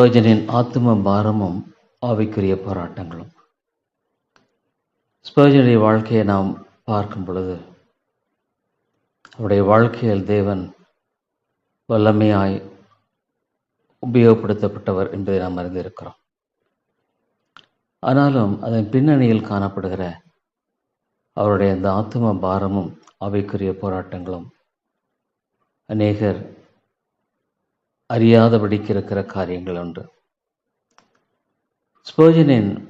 ஸ்பர்ஜனின் ஆத்தும பாரமும் ஆவிக்குரிய போராட்டங்களும். ஸ்பர்ஜனுடைய வாழ்க்கையை நாம் பார்க்கும் பொழுது அவருடைய வாழ்க்கையில் தேவன் வல்லமையாய் உபயோகப்படுத்தப்பட்டவர் என்பதை நாம் அறிந்திருக்கிறோம். ஆனாலும் அதன் பின்னணியில் காணப்படுகிற அவருடைய அந்த ஆத்தும பாரமும் அவைக்குரிய போராட்டங்களும் அநேகர் அறியாதபடிக்கு இருக்கிற காரியங்கள் உண்டு ஸ்போஜனின்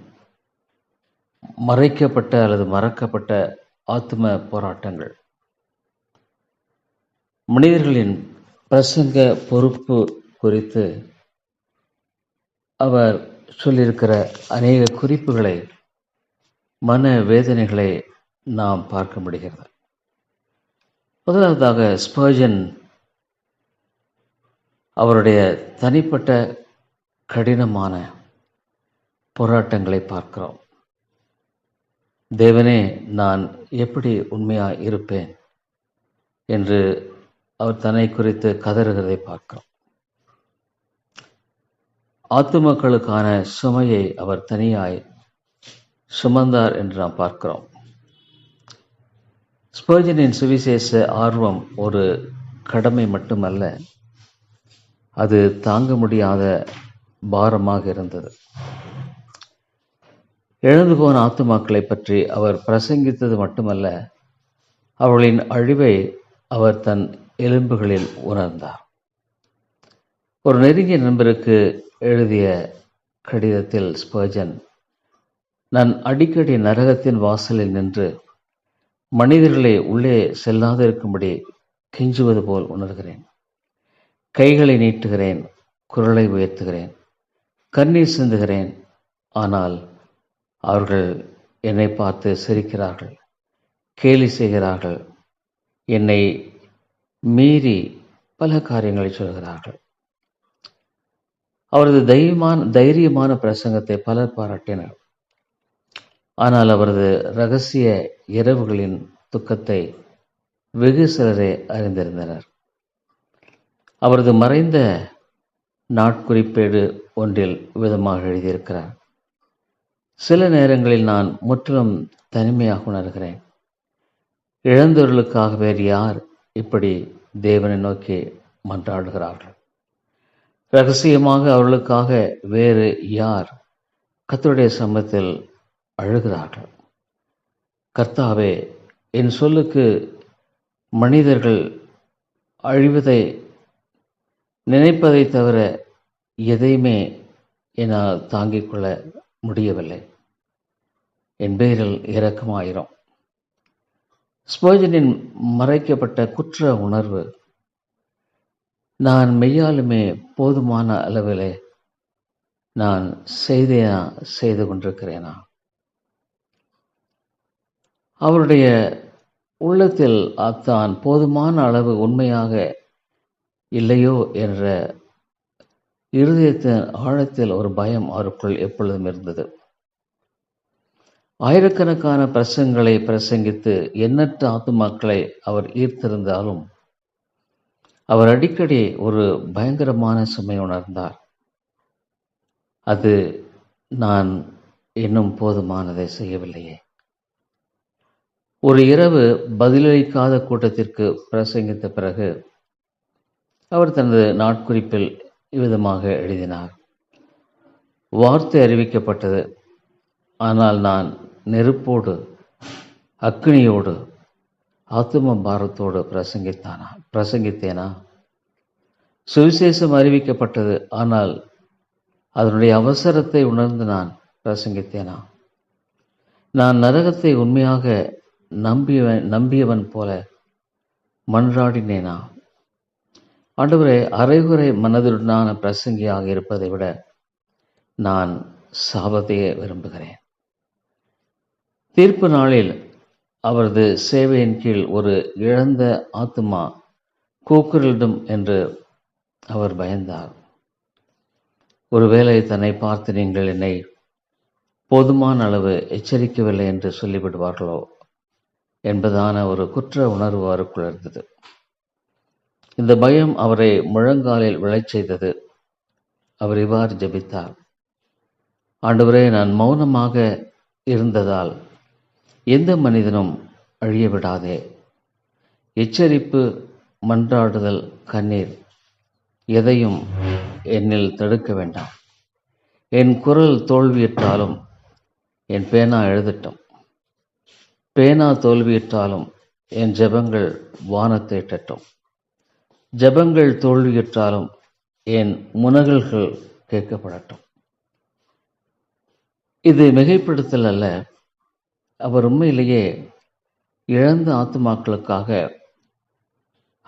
மறைக்கப்பட்ட அல்லது மறக்கப்பட்ட ஆத்ம போராட்டங்கள். மனிதர்களின் பிரசங்க பொறுப்பு குறித்து அவர் சொல்லியிருக்கிற அநேக குறிப்புகளை மன வேதனைகளை நாம் பார்க்க முடிகிறது. முதலாவதாக ஸ்பர்ஜன் அவருடைய தனிப்பட்ட கடினமான போராட்டங்களை பார்க்கிறோம். தேவனே நான் எப்படி உண்மையாக இருப்பேன்? என்று அவர் தன்னை குறித்து கதறுகிறதை பார்க்கிறோம். ஆத்துமக்களுக்கான சுமையை அவர் தனியாய் சுமந்தார் என்று நாம் பார்க்கிறோம். ஸ்பர்ஜனின் சுவிசேஷ ஆர்வம் ஒரு கடமை மட்டுமல்ல அது தாங்க முடியாத பாரமாக இருந்தது. எழுந்து போன ஆத்துமாக்களை பற்றி அவர் பிரசங்கித்தது மட்டுமல்ல அவர்களின் அழிவை அவர் தன் எலும்புகளில் உணர்ந்தார். ஒரு நெருங்கிய நண்பருக்கு எழுதிய கடிதத்தில் ஸ்பர்ஜன் நான் அடிக்கடி நரகத்தின் வாசலில் நின்று மனிதர்களை உள்ளே செல்லாதிருக்கும்படி கெஞ்சுவது போல் உணர்கிறேன். கைகளை நீட்டுகிறேன் குரலை உயர்த்துகிறேன் கண்ணீர் சிந்துகிறேன். ஆனால் அவர்கள் என்னை பார்த்து சிரிக்கிறார்கள் கேலி செய்கிறார்கள் என்னை மீறி பல காரியங்களை சொல்கிறார்கள். அவரது தைரியமான தைரியமான பிரசங்கத்தை பலர் பாராட்டினர். ஆனால் அவரது ரகசிய இரவுகளின் துக்கத்தை வெகு சிலரே அறிந்திருந்தனர். அவரது மறைந்த நாட்குறிப்பேடு ஒன்றில் விதமாக எழுதியிருக்கிறார். சில நேரங்களில் நான் முற்றிலும் தனிமையாக உணர்கிறேன். இழந்தவர்களுக்காக வேறு யார் இப்படி தேவனை நோக்கி மன்றாடுகிறார்கள்? ரகசியமாக அவர்களுக்காக வேறு யார் கத்தருடைய சமத்தில் அழுகிறார்கள்? கர்த்தாவே என் சொல்லுக்கு மனிதர்கள் அழிவதை நினைப்பதை தவிர எதையுமே என்னால் தாங்கிக் கொள்ள முடியவில்லை. என் பேரில் இரக்கமாயிரும். ஸ்போஜனின் மறைக்கப்பட்ட குற்ற உணர்வு நான் மெய்யாலுமே போதுமான அளவிலே நான் செய்தேனா செய்து கொண்டிருக்கிறேனா? அவருடைய உள்ளத்தில் தான் போதுமான அளவு உண்மையாக இல்லையோ என்ற இருதயத்தின் ஆழத்தில் ஒரு பயம் அவருக்குள் எப்பொழுதும் இருந்தது. ஆயிரக்கணக்கான பிரசங்களை பிரசங்கித்து எண்ணற்ற ஆத்துமாக்களை அவர் ஈர்த்திருந்தாலும் அவர் அடிக்கடி ஒரு பயங்கரமான சுமை உணர்ந்தார். அது நான் இன்னும் போதுமானதை செய்யவில்லையே. ஒரு இரவு பதிலளிக்காத கூட்டத்திற்கு பிரசங்கித்த பிறகு அவர் தனது நாட்குறிப்பில் இவ்விதமாக எழுதினார். வார்த்தை அறிவிக்கப்பட்டது. ஆனால் நான் நெருப்போடு அக்னியோடு ஆத்தும பாரத்தோடு பிரசங்கித்தானா பிரசங்கித்தேனா? சுவிசேஷம் அறிவிக்கப்பட்டது. ஆனால் அதனுடைய அவசரத்தை உணர்ந்து நான் பிரசங்கித்தேனா? நான் நரகத்தை உண்மையாக நம்பியவன் நம்பியவன் போல மன்றாடினேனா? ஆண்டவரே அரைகுறை மனதுடனான பிரசங்கியாக இருப்பதை விட நான் சாபத்தையே விரும்புகிறேன். தீர்ப்பு நாளில் அவரது சேவையின் கீழ் ஒரு இழந்த ஆத்துமா கூக்குரலிடும் என்று அவர் பயந்தார். ஒருவேளை தன்னை பார்த்து நீங்கள் என்னை போதுமான அளவு எச்சரிக்கவில்லை என்று சொல்லிவிடுவார்களோ என்பதான ஒரு குற்ற உணர்வு அவருக்குள் இருந்தது. இந்த பயம் அவரை முழங்காலில் விழச் செய்தது. அவர் இவ்வாறு ஜெபித்தார். ஆண்டவரே நான் மௌனமாக இருந்ததால் எந்த மனிதனும் அழிய விடாதே. எச்சரிப்பு மன்றாடுதல் கண்ணீர் எதையும் என்னில் தடுக்க வேண்டாம். என் குரல் தோல்வியிட்டாலும் என் பேனா எழுதட்டும். பேனா தோல்வியிட்டாலும் என் ஜெபங்கள் வானத்தை எட்டட்டும் ஜெபங்கள் தோல்வியுற்றாலும் என் முனகல்கள் கேட்கப்படட்டும். இது மிகைப்படுத்தல் அல்ல. அவர் உண்மையிலேயே இழந்த ஆத்துமாக்களுக்காக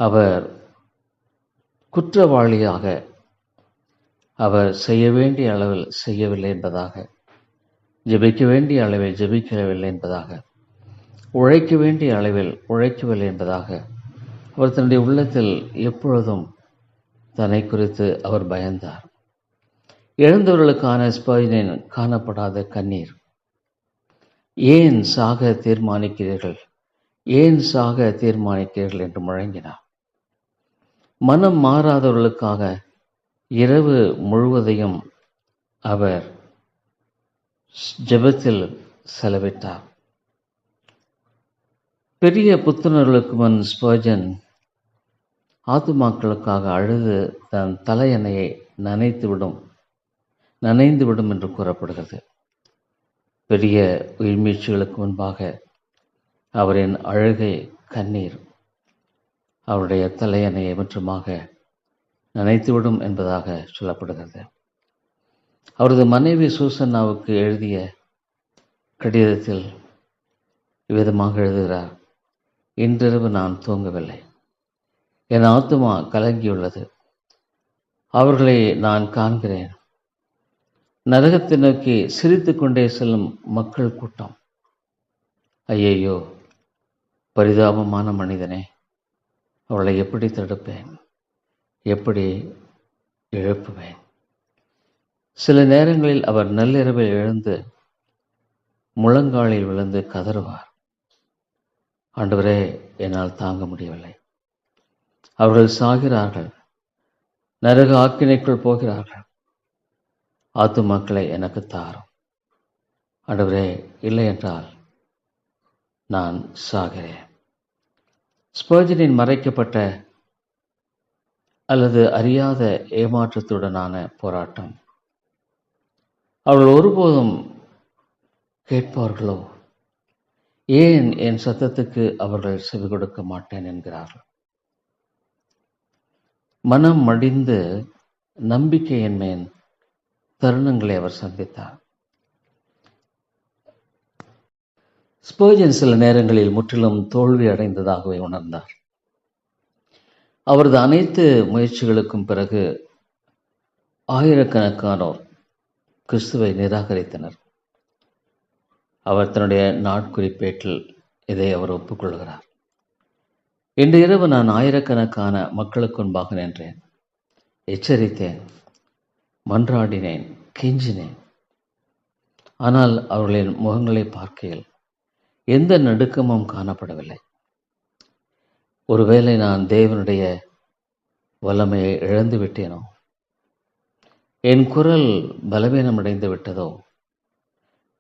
அவர் குற்றவாளியாக அவர் செய்ய வேண்டிய அளவில் செய்யவில்லை என்பதாக ஜெபிக்க வேண்டிய அளவில் ஜெபிக்கவில்லை என்பதாக உழைக்க வேண்டிய அளவில் உழைக்கவில்லை என்பதாக அவர் தன்னுடைய உள்ளத்தில் எப்பொழுதும் தன்னை குறித்து அவர் பயந்தார். இழந்தவர்களுக்கான ஸ்பைனின் காணப்படாத கண்ணீர். ஏன் சாக தீர்மானிக்கிறீர்கள்? ஏன் சாக தீர்மானிக்கிறீர்கள் என்று முழங்கினார். மனம் மாறாதவர்களுக்காக இரவு முழுவதையும் அவர் ஜெபத்தில் செலவிட்டார். பெரிய புத்துணர்களுக்கு முன் ஸ்பர்ஜன் ஆத்துமாக்களுக்காக அழுது தன் தலையணையை நனைத்துவிடும் நனைந்துவிடும் என்று கூறப்படுகிறது. பெரிய உயிர்மீழ்ச்சிகளுக்கு முன்பாக அவரின் அழுகை கண்ணீர் அவருடைய தலையணையை முற்றுமாக நனைத்துவிடும் என்பதாக சொல்லப்படுகிறது. அவரது மனைவி சூசன்னாவுக்கு எழுதிய கடிதத்தில் விதமாக எழுதுகிறார். இன்றிரவு நான் தூங்கவில்லை. என் ஆத்துமா கலங்கியுள்ளது. அவர்களை நான் காண்கிறேன். நரகத்தை நோக்கி சிரித்து கொண்டே செல்லும் மக்கள் கூட்டம். ஐயையோ பரிதாபமான மனிதனே அவளை எப்படி தடுப்பேன்? எப்படி எழுப்புவேன்? சில நேரங்களில் அவர் நள்ளிரவில் எழுந்து முழங்காலில் விழுந்து கதறுவார். ஆண்டவரே என்னால் தாங்க முடியவில்லை. அவர்கள் சாகிறார்கள். நரக ஆக்கினைக்குள் போகிறார்கள். ஆத்துமாக்களை எனக்கு தாரும். ஆண்டவரே இல்லை என்றால் நான் சாகிறேன். ஸ்பர்ஜனின் மறைக்கப்பட்ட அல்லது அறியாத ஏமாற்றத்துடனான போராட்டம். அவர்கள் ஒருபோதும் கேட்பார்களோ? ஏன் என் சத்தத்துக்கு அவர்கள் செவி கொடுக்க மாட்டேன் என்கிறார்கள்? மனம் மடிந்து நம்பிக்கையின்மேன் தருணங்களை அவர் சந்தித்தார். ஸ்பர்ஜன் சில நேரங்களில் முற்றிலும் தோல்வி அடைந்ததாகவே உணர்ந்தார். அவரது அனைத்து முயற்சிகளுக்கும் பிறகு ஆயிரக்கணக்கானோர் கிறிஸ்துவை நிராகரித்தனர். அவர் தன்னுடைய நாட்குறிப்பேட்டில் இதை அவர் ஒப்புக்கொள்கிறார். இன்று இரவு நான் ஆயிரக்கணக்கான மக்களுக்கு முன்பாக நின்றேன். எச்சரித்தேன். மன்றாடினேன். கெஞ்சினேன். ஆனால் அவர்களின் முகங்களை பார்க்கையில் எந்த நடுக்கமும் காணப்படவில்லை. ஒருவேளை நான் தேவனுடைய வல்லமையை இழந்து விட்டேனோ? என் குரல் பலவீனமடைந்து விட்டதோ?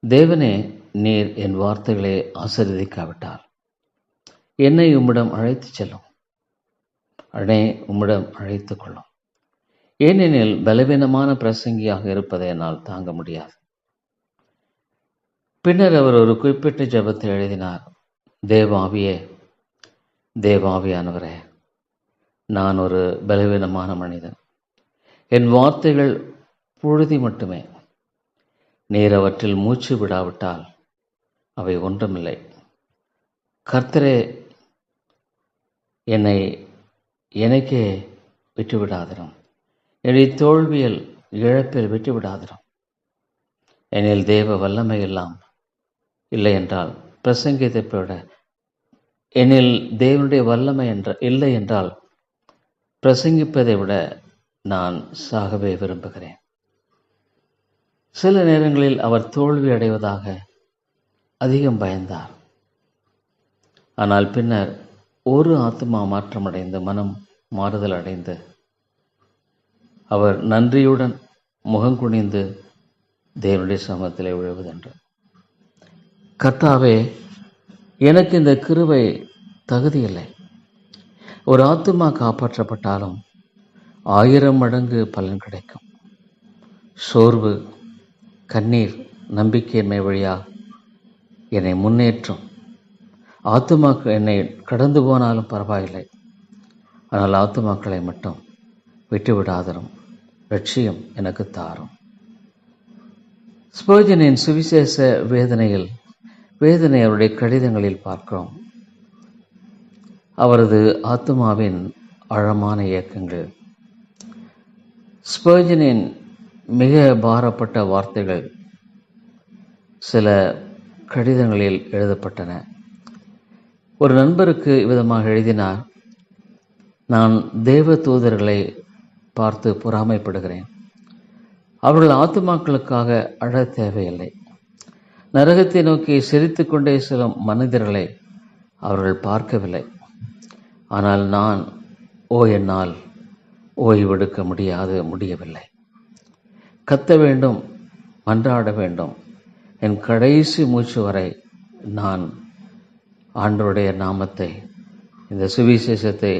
தேவனே நீர் என் வார்த்தைகளை ஆசீர்வதிக்காவிட்டால். என்னை உம்மிடம் அழைத்து செல்லும். அடே உம்மிடம் அழைத்து கொள்ளும். ஏனெனில் பலவீனமான பிரசங்கியாக இருப்பதை என்னால் தாங்க முடியாது. பின்னர் அவர் ஒரு குறிப்பிட்ட ஜபத்தை எழுதினார் தேவாவியே தேவாவியானவரே நான் ஒரு பலவீனமான மனிதன். என் வார்த்தைகள் புழுதி மட்டுமே. நீர் அவற்றில் மூச்சு விடாவிட்டால் அவை ஒன்றுமில்லை. கர்த்தரே என்னை எனக்கே விட்டுவிடாதிரும். என்னுடைய தோல்வியில் இழப்பில் விட்டுவிடாதிரும். எனில் தேவ வல்லமை எல்லாம் இல்லை என்றால் பிரசங்கித்தை விட எனில் தேவனுடைய வல்லமை என்ற இல்லை என்றால் பிரசங்கிப்பதை விட நான் சாகவே விரும்புகிறேன். சில நேரங்களில் அவர் தோல்வி அடைவதாக அதிகம் பயந்தார். ஆனால் பின்னர் ஒரு ஆத்மா மாற்றமடைந்து மனம் மாறுதல் அடைந்து அவர் நன்றியுடன் முகங்குனிந்து தேவனுடைய சமத்திலே விழுவதென்று கர்த்தாவே எனக்கு இந்த கிருவை தகுதியில்லை. ஒரு ஆத்துமா காப்பாற்றப்பட்டாலும் ஆயிரம் மடங்கு பலன் கிடைக்கும். சோர்வு கண்ணீர் நம்பிக்கையின்மை வழியா என்னை முன்னேற்றும். ஆத்துமாக்கள் என்னை கடந்து போனாலும் பரவாயில்லை. ஆனால் ஆத்துமாக்களை மட்டும் விட்டுவிடாதரும். லட்சியம் எனக்கு தாரும். ஸ்போஜனின் சுவிசேஷ வேதனையில் வேதனை அவருடைய கடிதங்களில் பார்க்கிறோம். அவரது ஆத்மாவின் ஆழமான இயக்கங்கள். ஸ்போஜனின் மிக பாரப்பட்ட வார்த்தைகள் சில கடிதங்களில் எழுதப்பட்டன. ஒரு நண்பருக்கு விதமாக எழுதினார் நான் தேவ தூதர்களை பார்த்து பொறாமைப்படுகிறேன். அவர்கள் ஆத்துமாக்களுக்காக அழ தேவையில்லை. நரகத்தை நோக்கி சிரித்து கொண்டே செல்லும் மனிதர்களை அவர்கள் பார்க்கவில்லை. ஆனால் நான் ஓ என்னால் ஓய்வெடுக்க முடியாது முடியவில்லை. கத்த வேண்டும் மன்றாட வேண்டும். என் கடைசி மூச்சு வரை நான் ஆண்டருடைய நாமத்தை இந்த சுவிசேஷத்தை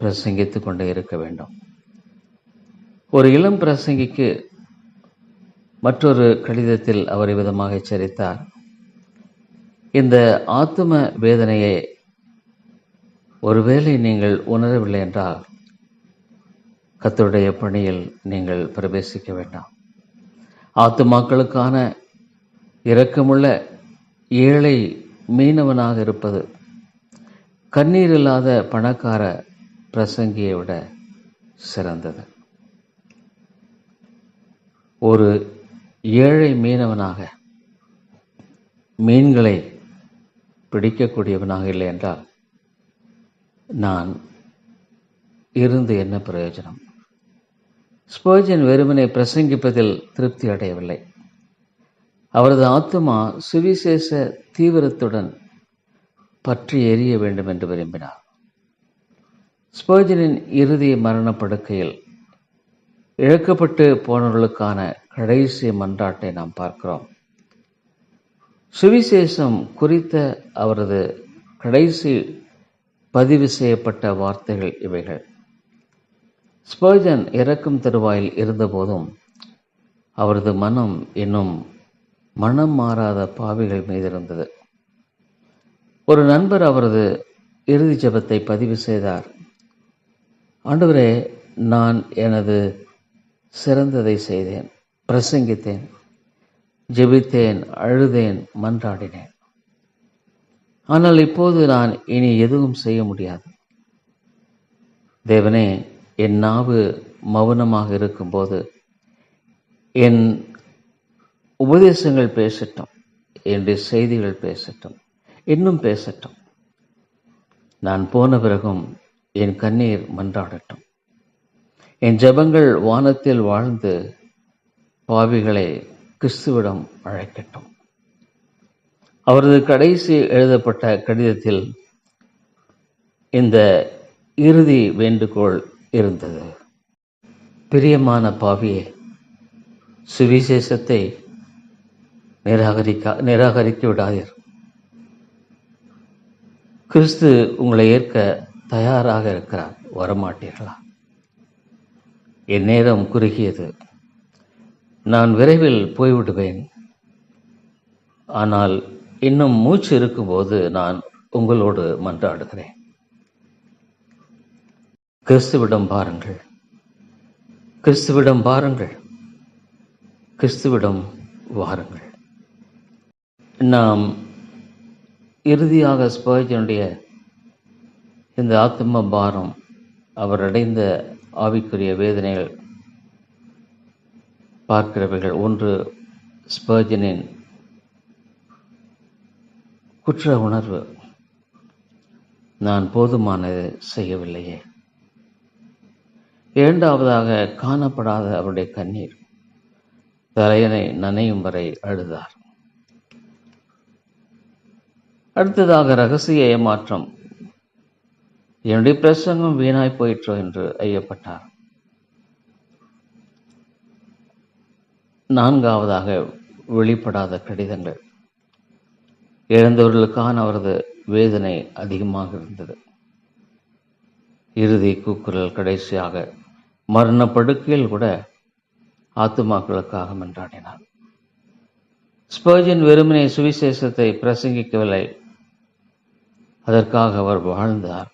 பிரசங்கித்து கொண்டே இருக்க வேண்டும். ஒரு இளம் பிரசங்கிக்கு மற்றொரு கடிதத்தில் அவர் விதமாக எச்சரித்தார். இந்த ஆத்தும வேதனையை ஒருவேளை நீங்கள் உணரவில்லை என்றால் கத்தருடைய பணியில் நீங்கள் பிரவேசிக்க வேண்டாம். ஆத்துமாக்களுக்கான இரக்கமுள்ள ஏழை மீனவனாக இருப்பது கண்ணீர் இல்லாத பணக்கார பிரசங்கியை விட சிறந்தது. ஒரு ஏழை மீனவனாக மீன்களை பிடிக்கக்கூடியவனாக இல்லை என்றால் நான் இருந்து என்ன பிரயோஜனம்? ஸ்போஜன் வெறுமனை பிரசங்கிப்பதில் திருப்தி அடையவில்லை. அவரது ஆத்மா சுவிசேஷ தீவிரத்துடன் பற்றி எரிய வேண்டும் என்று விரும்பினார். ஸ்போஜனின் இறுதி மரணப்படுக்கையில் இழக்கப்பட்டு போனவர்களுக்கான கடைசி மன்றாட்டை நாம் பார்க்கிறோம். சுவிசேஷம் குறித்த அவரது கடைசி பதிவு செய்யப்பட்ட வார்த்தைகள் இவைகள். ஸ்பர்ஜன் இறக்கும் தருவாயில் இருந்தபோதும் அவரது மனம் இன்னும் மனம் மாறாத பாவிகள் மீது இருந்தது ஒரு நண்பர் அவரது இறுதி ஜெபத்தை பதிவு செய்தார். ஆண்டவரே நான் எனது சிறந்ததை செய்தேன் பிரசங்கித்தேன் ஜெபித்தேன் அழுதேன் மன்றாடினேன். ஆனால் இப்போது நான் இனி எதுவும் செய்ய முடியாது. தேவனே என் நாவு மௌனமாக இருக்கும்போது என் உபதேசங்கள் பேசட்டும் என்னுடைய செய்திகள் பேசட்டும் இன்னும் பேசட்டும். நான் போன பிறகும் என் கண்ணீர் மன்றாடட்டும். என் ஜெபங்கள் வானத்தில் வாழ்ந்து பாவிகளை கிறிஸ்துவிடம் அழைக்கட்டும். அவரது கடைசி எழுதப்பட்ட கடிதத்தில் இந்த இறுதி வேண்டுகோள் இருந்தது. பிரியமான பாவியே சுவிசேஷத்தை நிராகரிக்க நிராகரிக்க விடாதீர். கிறிஸ்து உங்களை ஏற்க தயாராக இருக்கிறார். வரமாட்டீர்களா? என் நேரம் குறுகியது. நான் விரைவில் போய்விடுவேன். ஆனால் இன்னும் மூச்சு இருக்கும்போது நான் உங்களோடு மன்றாடுகிறேன். கிறிஸ்துவிடம் பாருங்கள் கிறிஸ்துவிடம் பாருங்கள் கிறிஸ்துவிடம் வாருங்கள். நாம் இறுதியாக ஸ்பர்ஜனுடைய இந்த ஆத்ம பாரம் அவர் அடைந்த ஆவிக்குரிய வேதனைகள் பார்க்கிறவர்கள் ஒன்று ஸ்பர்ஜனின் குற்ற உணர்வு. நான் போதுமானது செய்யவில்லையே. இரண்டாவதாக காணப்படாத அவருடைய கண்ணீர் தலையனை நனையும் வரை அழுதார். அடுத்ததாக ரகசிய ஏமாற்றம். என்னுடைய பிரசங்கம் வீணாய் போயிற்றோ? என்று ஐயப்பட்டார். நான்காவதாக வெளிப்படாத கடிதங்கள். இழந்தவர்களுக்கான அவரது வேதனை அதிகமாக இருந்தது. இறுதி கூக்குரல் கடைசியாக மரண படுக்கையில் கூட ஆத்துமாக்களுக்காக மன்றாடினார் ஸ்பர்ஜன் வெறுமனே சுவிசேஷத்தை பிரசங்கிக்கவில்லை. அதற்காக அவர் வாழ்ந்தார்.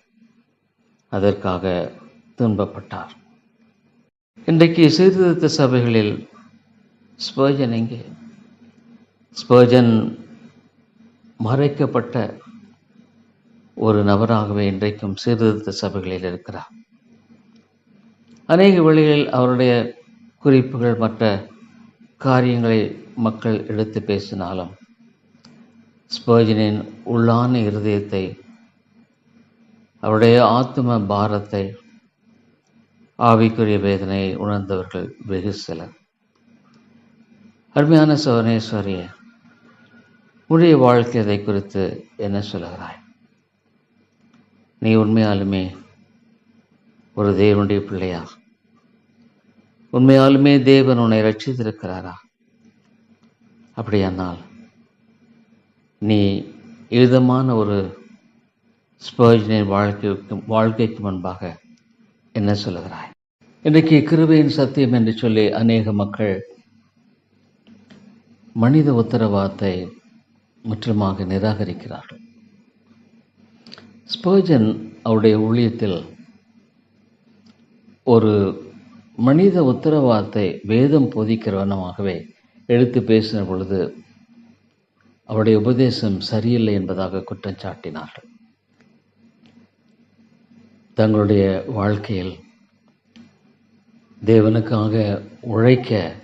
அதற்காக துன்பப்பட்டார். இன்றைக்கு சீர்திருத்த சபைகளில் ஸ்பர்ஜன் எங்கே? ஸ்பர்ஜன் மறைக்கப்பட்ட ஒரு நபராகவே இன்றைக்கும் சீர்திருத்த சபைகளில் இருக்கிறார். அநேக வழிகளில் அவருடைய குறிப்புகள் மற்ற காரியங்களை மக்கள் எடுத்து பேசினாலும் ஸ்பர்ஜனின் உள்ளான இருதயத்தை அவருடைய ஆத்ம பாரத்தை ஆவிக்குரிய வேதனையை உணர்ந்தவர்கள் வெகு சிலர். அருமையான சோனேஸ்வரிய உடைய வாழ்க்கை குறித்து என்ன சொல்லுகிறாய்? நீ உண்மையாலுமே ஒரு தேவனுடைய பிள்ளையா? உண்மையாலுமே தேவன் உன்னை ரட்சித்திருக்கிறாரா அப்படியானால் நீ இதமான ஒரு ஸ்பர்ஜினின் வாழ்க்கைக்கு வாழ்க்கைக்கு முன்பாக என்ன சொல்லுகிறாய்? இன்றைக்கு கிருபையின் சத்தியம் என்று சொல்லி அநேக மக்கள் மனித உத்தரவாதத்தை முற்றிலுமாக நிராகரிக்கிறார்கள். ஸ்பர்ஜன் அவருடைய ஊழியத்தில் ஒரு மனித உத்தரவாதத்தை வேதம் போதிக்கிறவனமாகவே எடுத்து பேசின பொழுது அவருடைய உபதேசம் சரியில்லை என்பதாக குற்றம் சாட்டினார்கள். தங்களுடைய வாழ்க்கையில் தேவனுக்காக உழைக்க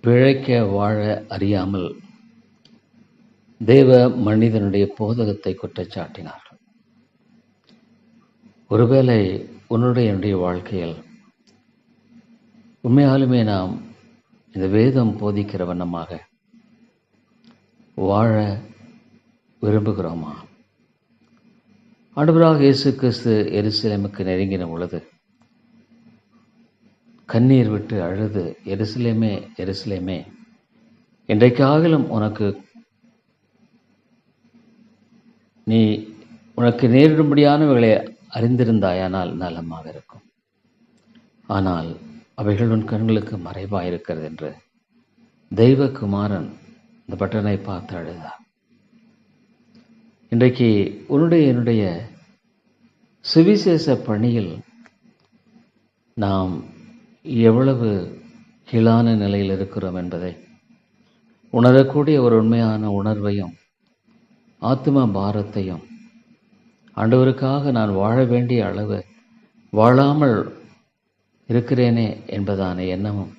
பிழைக்க வாழ அறியாமல் தேவ மனிதனுடைய போதகத்தை குற்றச்சாட்டினார்கள் ஒருவேளை உன்னுடைய என்னுடைய வாழ்க்கையில் உண்மையாலுமே நாம் இந்த வேதம் போதிக்கிற வண்ணமாக வாழ விரும்புகிறோமா? அனுபராக இயேசு கிறிஸ்து எருசலேமுக்கு நெருங்கின பொழுது கண்ணீர் விட்டு அழுது எருசலேமே எருசலேமே என்றைக்காகலும் உனக்கு நீ உனக்கு நேரிடும்படியானவைகளை அறிந்திருந்தாயானால் நலமாக இருக்கும். ஆனால் அவைகள் உன் கண்களுக்கு மறைவாயிருக்கிறது என்று என்று தெய்வகுமாரன் இந்த பட்டனை பார்த்து அழுதார். இன்றைக்கு உன்னுடைய என்னுடைய சுவிசேஷ பணியில் நாம் எவ்வளவு கீழான நிலையில் இருக்கிறோம் என்பதை உணரக்கூடிய ஒரு உண்மையான உணர்வையும் ஆத்ம பாரத்தையும் ஆண்டவருக்காக நான் வாழ வேண்டிய அளவு வாழாமல் இருக்கிறேனே என்பதான எண்ணமும்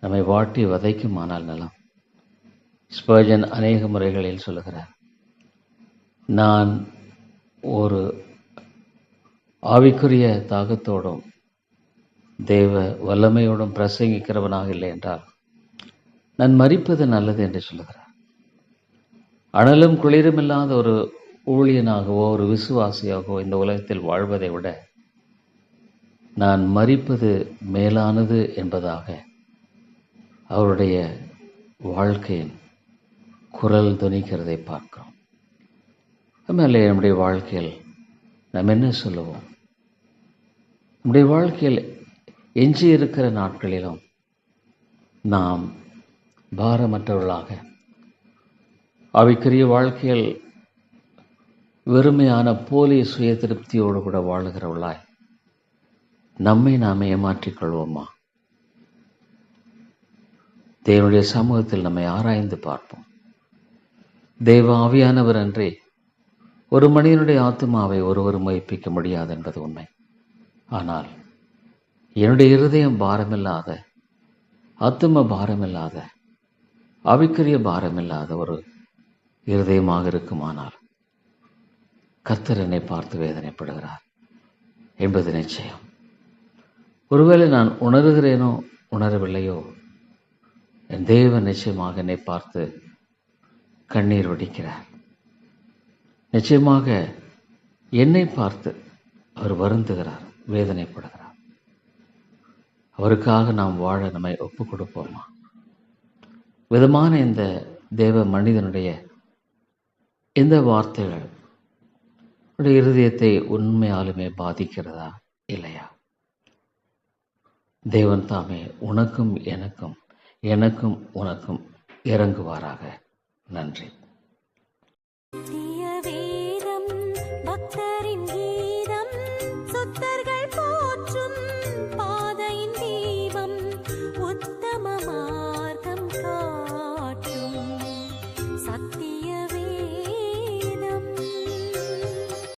நம்மை வாட்டி வதைக்குமானால் நலம். ஸ்பர்ஜன் அநேக முறைகளில் சொல்லுகிறார் நான் ஒரு ஆவிக்குரிய தாகத்தோடும் தேவ வல்லமையோடும் பிரசங்கிக்கிறவனாக இல்லை என்றால் நான் மறிப்பது நல்லது என்று சொல்லுகிறார். அனலும் குளிரும் இல்லாத ஒரு ஊழியனாகவோ ஒரு விசுவாசியாகவோ இந்த உலகத்தில் வாழ்வதை விட நான் மறிப்பது மேலானது என்பதாக அவருடைய வாழ்க்கையின் குரல் துணிக்கிறதை பார்க்கிறோம். மேலே நம்முடைய வாழ்க்கையில் நாம் என்ன சொல்லுவோம்? நம்முடைய வாழ்க்கையில் எஞ்சி இருக்கிற நாட்களிலும் நாம் பாரமற்றவர்களாக அவைக்குரிய வாழ்க்கையில் வெறுமையான போலி சுய திருப்தியோடு கூட வாழுகிறவளாய் நம்மை நாம் ஏமாற்றிக்கொள்வோமா தேவனுடைய சமூகத்தில் நம்மை ஆராய்ந்து பார்ப்போம். தெய்வ ஆவியானவர் அன்றே ஒரு மனிதனுடைய ஆத்மாவை ஒருவரும் மைப்பிக்க முடியாது என்பது உண்மை. ஆனால் என்னுடைய இருதயம் பாரமில்லாத ஆத்ம பாரமில்லாத அவிக்கரிய பாரமில்லாத ஒரு இருதயமாக இருக்குமானால் கர்த்தர் என்னை பார்த்து வேதனைப்படுகிறார் என்பது நிச்சயம். ஒருவேளை நான் உணர்கிறேனோ உணரவில்லையோ என் தேவன் நிச்சயமாக என்னை பார்த்து கண்ணீர் வடிக்கிறார். நிச்சயமாக என்னை பார்த்து அவர் வருந்துகிறார் வேதனைப்படுகிறார். அவருக்காக நாம் வாழ நம்மை ஒப்பு கொடுப்போமா? விதமான இந்த தேவ மனிதனுடைய இந்த வார்த்தைகள் உடைய இருதயத்தை உண்மையாலுமே பாதிக்கிறதா இல்லையா? தேவன் தாமே உனக்கும் எனக்கும் எனக்கும் உனக்கும் இறங்குவாராக. நன்றி.